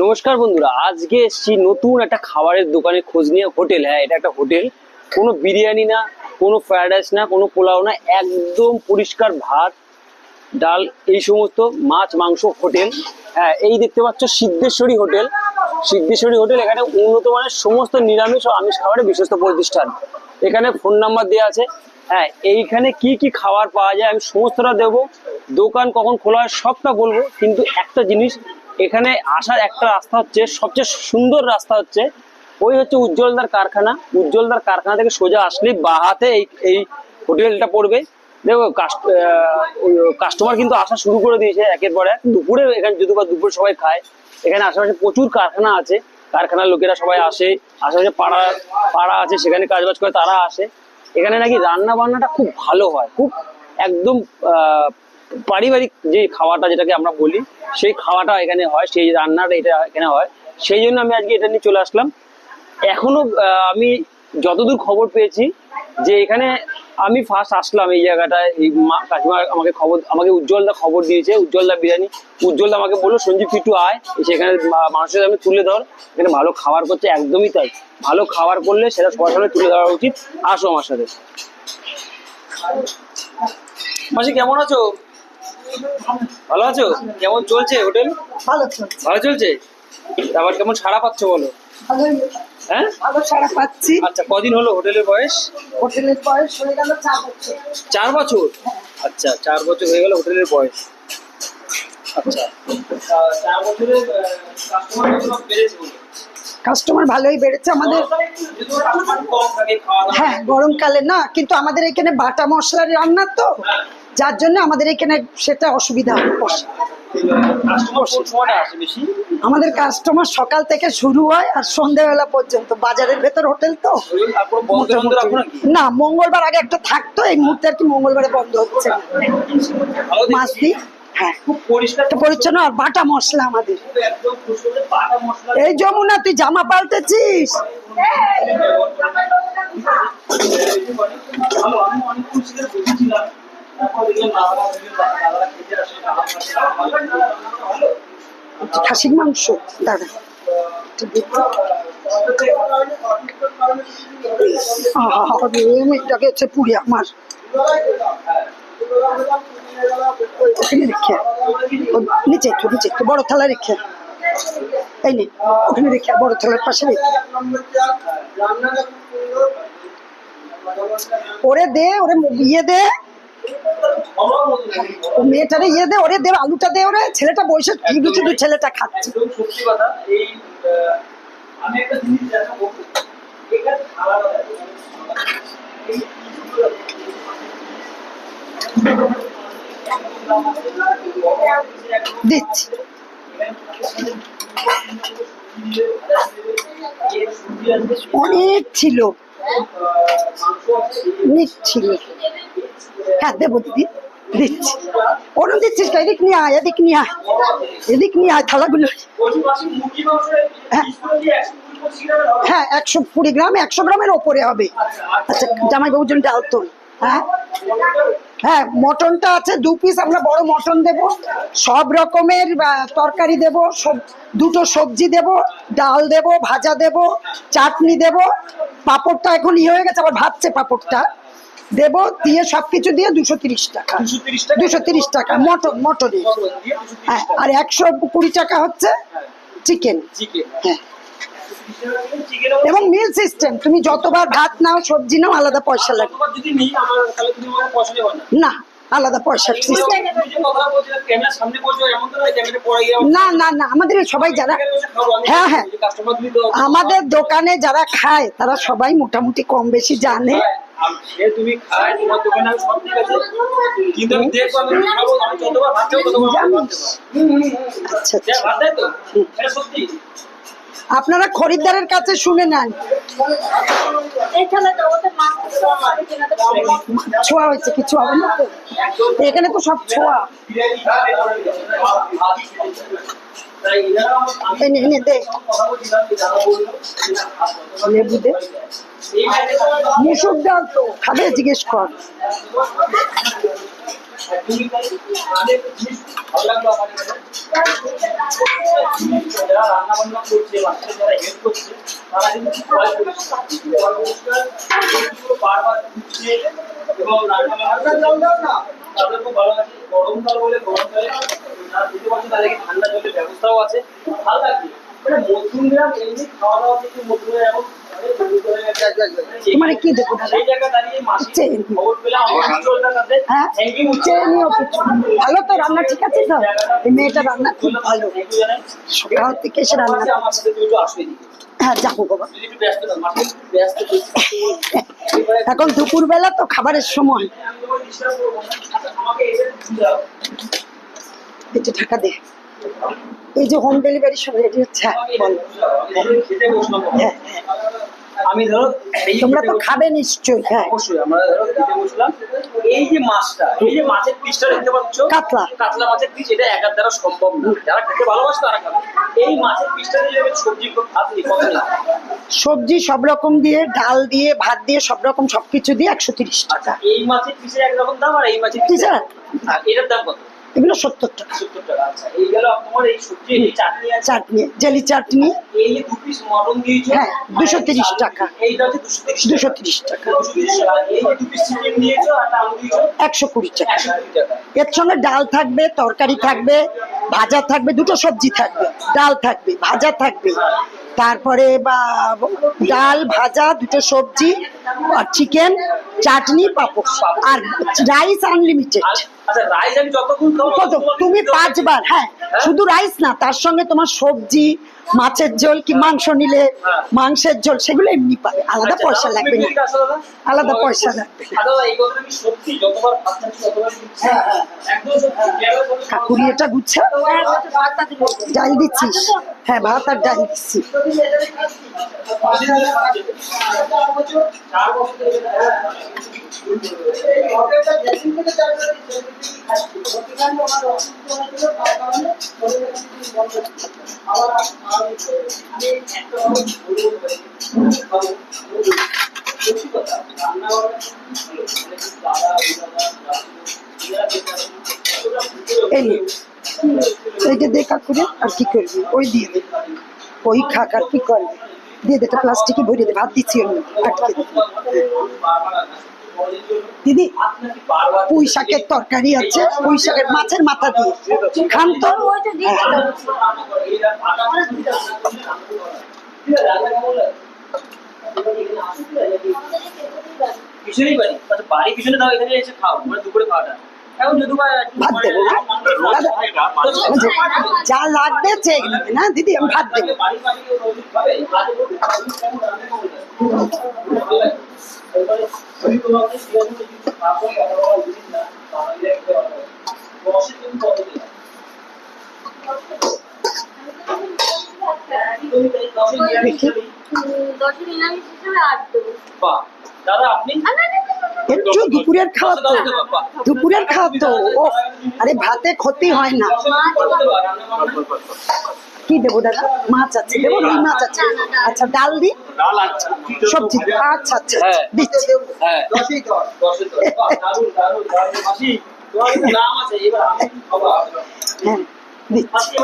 নমস্কার বন্ধুরা, আজকে এসেছি নতুন একটা খাবারের দোকানে খোঁজ নিয়ে, হোটেল হ্যাঁ এটা একটা হোটেল। কোনো বিরিয়ানি না, কোনো ফ্রাইড রাইস না, কোনো পোলাও না, একদম পরিষ্কার ভাত, ডাল, এই সমস্ত মাছ, মাংস হোটেল। হ্যাঁ এই দেখতে পাচ্ছ সিদ্ধেশ্বরী হোটেল। সিদ্ধেশ্বরী হোটেল এখানে উন্নত মানের সমস্ত নিরামিষ ও আমিষ খাবারের বিশ্বস্ত প্রতিষ্ঠান। এখানে ফোন নাম্বার দেওয়া আছে হ্যাঁ এইখানে কি কি খাবার পাওয়া যায় আমি সমস্তটা দেবো। দোকান কখন খোলা হয় সবটা বলব, কিন্তু একটা জিনিস, এখানে আসার একটা রাস্তা হচ্ছে, সবচেয়ে সুন্দর রাস্তা হচ্ছে, ওই হচ্ছে উজ্জ্বলদার কারখানা। উজ্জ্বলদার কারখানা থেকে সোজা আসলেই বাহাতে এই এই হোটেলটা পড়বে। দেখো কাস্টমার কিন্তু আসা শুরু করে দিয়েছে একের পর এক। দুপুরে এখানে যদি বা দুপুরে সবাই খায়, এখানে আশেপাশে প্রচুর কারখানা আছে। কারখানার লোকেরা সবাই আসে, আশেপাশে পাড়া পাড়া আছে, সেখানে কাজবাজ করে তারা আসে। এখানে নাকি রান্না বান্নাটা খুব ভালো হয়, খুব একদম পারিবারিক যে খাওয়াটা যেটাকে আমরা বলি, সেই খাওয়াটা এখানে হয়, সেই রান্নাটা এটা এখানে হয়। সেই জন্য আমি আজকে এটা নিয়ে চলে আসলাম। এখনও আমি যতদূর খবর পেয়েছি যে এখানে আমি ফার্স্ট আসলাম এই জায়গাটায় এই মা- কাকিমা আমাকে খবর আমাকে উজ্জ্বলদা খবর দিয়েছে উজ্জ্বলদা বিরিয়ানি। উজ্জ্বলদা আমাকে বলল সঞ্জীব একটু আয় সেখানে মানুষের সামনে তুলে ধর এখানে ভালো খাবার করছে একদমই তাই। ভালো খাবার করলে সেটা সবার সামনে তুলে ধরা উচিত আসো আমার সাথে। মাসি কেমন আছো? ভালো আছো? কেমন চলছে হোটেল? ভালো চলছে। ভালো চলছে? আবার কেমন সাড়া পাচ্ছ বলো? হ্যাঁ? ভালো সারা পাচ্ছি। আচ্ছা কদিন হলো হোটেলের বয়স? হোটেলের বয়স হয়ে গেল চার বছর। চার বছর? আচ্ছা চার বছর হয়ে গেল হোটেলের বয়স। আচ্ছা চার বছরে কাস্টমার বেড়েছে কাস্টমার ভালোই বেড়েছে আমাদের। হ্যাঁ গরমকালে না কিন্তু আমাদের এখানে বাটা মশলার রান্না তো যার জন্য আমাদের এখানে সেটা অসুবিধা হয়। আমাদের কাস্টমার সকাল থেকে শুরু হয় আর সন্ধ্যাবেলা পর্যন্ত। বাজারের ভেতর হোটেল তো? না মঙ্গলবার আগে একটা থাকতো এই মুহূর্তে আর কি মঙ্গলবারে বন্ধ হচ্ছে। দিই হ্যাঁ। পরিষ্কার। পরিচ্ছন্ন আর বাটা মশলা আমাদের। এই যমুনা তুই জামা পাল্টেছিস? তারপর দেখলাম খেতে আসে। খাসির মাংস গেছে পুড়ে আমার। নিচে নিচে বড় থালা রেখে। এই নে, ওখানে রেখে বড় থালার পাশে রেখে ওরে দে, ওরে ইয়ে দে। মেয়েটারে ইয়ে দে ওরে দে আলুটা দে ওরে। ছেলেটা বসে শুধু শুধু ছেলেটা খাচ্ছে। দিচ্ছি। অনেক ছিল। অনেক ছিল। হ্যাঁ দেবো দিদি। দিচ্ছি। ওরম দিচ্ছিস এদিক নিয়ে আয়, এদিক নিয়ে আয়। এদিক নিয়ে আয় থালাগুলো। হ্যাঁ। একশো কুড়ি গ্রাম, একশো গ্রামের ওপরে হবে। আচ্ছা জামাইবাবুর জন্য ডাল তোল। হ্যাঁ? হ্যাঁ মটনটা আছে, দু পিস আমরা বড় মটন দেব। সব রকমের তরকারি দেব, সব, দুটো সবজি দেব, ডাল দেব, ভাজা দেব, চাটনি দেব। পাঁপড়টা এখন ইয়ে হয়ে গেছে, আবার ভাবছে পাঁপড়টা। দেব দিয়ে সবকিছু দিয়ে দুশো তিরিশ টাকা। দুশো তিরিশ টাকা? মটন মটনের হ্যাঁ আর একশো কুড়ি টাকা হচ্ছে চিকেন। হ্যাঁ। এবং মিল সিস্টেম তুমি যতবার ভাত নাও সবজি নাও আলাদা পয়সা লাগে পয়সা না। আলাদা পয়সার সিস্টেম না না না আমাদের সবাই যারা হ্যাঁ হ্যাঁ। আমাদের দোকানে যারা খায় তারা সবাই মোটামুটি কম বেশি জানে। আম- সে তুমি খায় তোমার দোকানে আমি সব ঠিক আছে। কিন্তু আমি দেখব আমি খাব আমি যতবার ভাত ততবার আমার ভাত আচ্ছা আচ্ছা। ভাত দেয় তো? এটা সত্যি? আপনারা খরিদ্দারের কাছে শুনে নেন। ছোঁয়া হয়েছে কিছু হবে না তো? এখানে তো সব ছোঁয়া। লেবু দে। মুসুর ডাল তো খাবে জিজ্ঞেস কর। তারা গরমকাল বলে গরমকালে দিতে পারছে তাদেরকে ঠান্ডা জলের ব্যবস্থাও আছে। ভালো লাগছে মানে মধ্যমগ্রাম এমনি খাওয়া দাওয়া থেকে মধ্যমগ্রাম এখন তোমার কি দেবো হ্যাঁ? ভালো তো রান্না, ঠিক আছে তো? মেয়েটা রান্না খুব ভালো। সকাল থেকে এসে রান্না হ্যাঁ যাব বাবা। এখন দুপুরবেলা তো খাবারের সময়। একটু দে। এই যে হোম ডেলিভারি সব রেডি হচ্ছে হ্যাঁ। আমি ধরো তোমরা তো খাবে নিশ্চয়ই হ্যাঁ। অবশ্যই আমরা ধরো খেতে বসলাম। এই যে মাছটা এই যে মাছের পিসটা দেখতে পাচ্ছ? কাতলা। কাতলা মাছের পিস এটা একার দ্বারা সম্ভব না। যারা খেতে ভালোবাসে তারা খাবে। এই মাছের পিসটা দিয়ে আমি সবজি কত সবজি সব রকম দিয়ে ডাল দিয়ে ভাত দিয়ে সব রকম সবকিছু দিয়ে একশো তিরিশ টাকা। এই মাছের পিসের একরকম দাম আর এই মাছের ঠিক পিসের? এটার দাম কত? এগুলো সত্তর টাকা। চাটনি জেলি চাটনি। হ্যাঁ, 230 আর টাকা। এইটা হচ্ছে দুশো তিরিশ টাকা। দুশো তিরিশ টাকা। একশো কুড়ি টাকা। এর সঙ্গে ডাল থাকবে তরকারি থাকবে ভাজা থাকবে দুটো সবজি থাকবে। ডাল থাকবে ভাজা থাকবে। তারপরে বা ডাল ভাজা দুটো সবজি আর চিকেন চাটনি পাপড়। আর রাইস আনলিমিটেড আচ্ছা তুমি পাঁচবার হ্যাঁ শুধু রাইস না তার সঙ্গে তোমার সবজি মাছের ঝোল কি মাংস নিলে হ্যাঁ। মাংসের ঝোল সেগুলো এমনি পাবে আলাদা আচ্ছা, পয়সা লাগবে না। আলাদা পয়সা লাগবে। কেয়ারের সাথে কাকুরি এটা গুচ্ছা? ডাল দিচ্ছিস? হ্যাঁ ভাত আর ডাল দিচ্ছি। এই। এইটা দে কাকুরে আর কি করবি? ওই দিয়ে দে। ওই খাক আর কি করবি দিয়ে দে প্লাস্টিকে ভরে দে, ভাত দিচ্ছি আটকে দে। দিদি পুঁই শাকের তরকারি আছে পুঁই শাকের মাছের মাথা দিয়ে খান তো। পিছনেই বাড়ি আচ্ছা বাড়ি পিছনে দাও, এখানে এসে খাও মানে দুপুরে খাওয়াটা ভাত দেবো না, যা লাগবে নেবে না দিদি আমি ভাত দেবো বাড়ি বাড়ি রোজ খাবে আজ বলতে পারি কেমন রান্না করবে ভালো লাগে। এবারে ওই তোমাকে জিজ্ঞাসা করছি, আপনি কেমন ভালো বুঝিস না, বাঙালিরা খেতে ভালো লাগে। দশে তুমি কত দিলা? তুমি তাই দশে নিরামিষ খাবি? দশে নিরামিষ হিসেবে আট দেবো একটু দুপুরের খাওয়া তো। দুপুরের খাওয়া তো ও আরে ভাতে ক্ষতি হয় না? কি দেবো দাদা? মাছ আছে। দেবো রুই মাছ আছে? আচ্ছা ডাল দি সবজি আচ্ছা আচ্ছা। দিচ্ছি। হ্যাঁ। দিচ্ছি।